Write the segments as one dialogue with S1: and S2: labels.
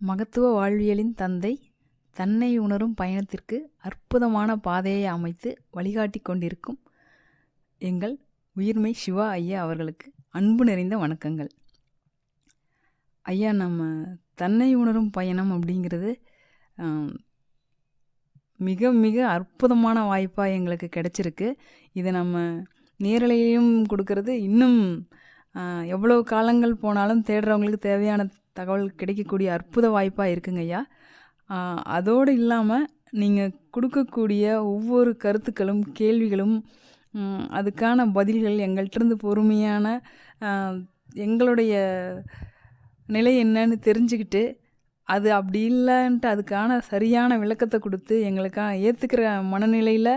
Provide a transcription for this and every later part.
S1: மகத்துவ வாழ்வியலின் தந்தை தன்னை உணரும் பயணத்திற்கு அற்புதமான பாதையை அமைத்து வழிகாட்டி கொண்டிருக்கும் எங்கள் உயிர்மை சிவா ஐயா அவர்களுக்கு அன்பு நிறைந்த வணக்கங்கள். ஐயா நம்ம தன்னை உணரும் பயணம் அப்படிங்கிறது மிக மிக அற்புதமான வாய்ப்பாக எங்களுக்கு கிடைச்சிருக்கு. இதை நம்ம நேரலையும் கொடுக்கறது. இன்னும் எவ்வளோ காலங்கள் போனாலும் தேடுறவங்களுக்கு தேவையான தகவல் கிடைக்கக்கூடிய அற்புத வாய்ப்பாக இருக்குங்க ஐயா. அதோடு இல்லாமல் நீங்கள் கொடுக்கக்கூடிய ஒவ்வொரு கருத்துக்களும் கேள்விகளும் அதுக்கான பதில்கள் எங்கள்கிட்டருந்து பொறுமையான எங்களுடைய நிலை என்னன்னு தெரிஞ்சுக்கிட்டு அது அப்படி இல்லைன்ட்டு அதுக்கான சரியான விளக்கத்தை கொடுத்து எங்களுக்காக ஏற்றுக்கிற மனநிலையில்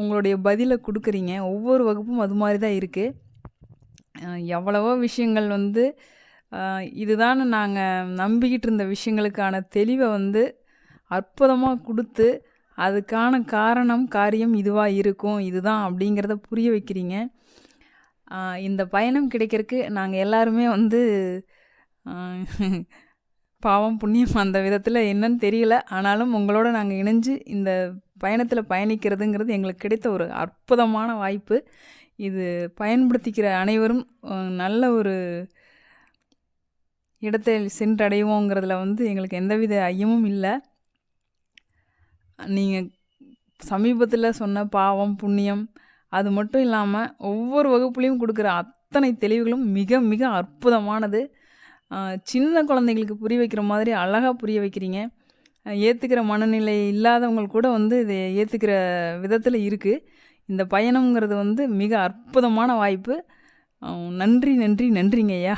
S1: உங்களுடைய பதிலை கொடுக்குறீங்க. ஒவ்வொரு வகுப்பும் அது மாதிரி தான் இருக்குது எவ்வளவோ விஷயங்கள் வந்து இதுதான் நாங்கள் நம்பிக்கிட்டு இருந்த விஷயங்களுக்கான தெளிவை வந்து அற்புதமாக கொடுத்து அதுக்கான காரணம் காரியம் இதுவாக இருக்கும் இதுதான் அப்படிங்கிறத புரிய வைக்கிறீங்க. இந்த பயணம் கிடைக்கிறதுக்கு நாங்கள் எல்லாருமே வந்து பாவம் புண்ணியம் அந்த விதத்தில் என்னன்னு தெரியல. ஆனாலும் உங்களோட நாங்கள் இணைஞ்சு இந்த பயணத்தில் பயணிக்கிறதுங்கிறது எங்களுக்கு கிடைத்த ஒரு அற்புதமான வாய்ப்பு. இது பயன்படுத்திக்கிற அனைவரும் நல்ல ஒரு இடத்தை சென்றடைவோங்கிறதுல வந்து எங்களுக்கு எந்தவித ஐயமும் இல்லை. நீங்கள் சமீபத்தில் சொன்ன பாவம் புண்ணியம் அது மட்டும் இல்லாமல் ஒவ்வொரு வகுப்புலேயும் கொடுக்குற அத்தனை தெளிவுகளும் மிக மிக அற்புதமானது. சின்ன குழந்தைங்களுக்கு புரிய வைக்கிற மாதிரி அழகாக புரிய வைக்கிறீங்க. ஏற்றுக்கிற மனநிலை இல்லாதவங்க கூட வந்து இதை ஏற்றுக்கிற விதத்தில் இருக்குது இந்த பயணங்கிறது வந்து மிக அற்புதமான வாய்ப்பு. நன்றி நன்றி நன்றிங்க ஐயா.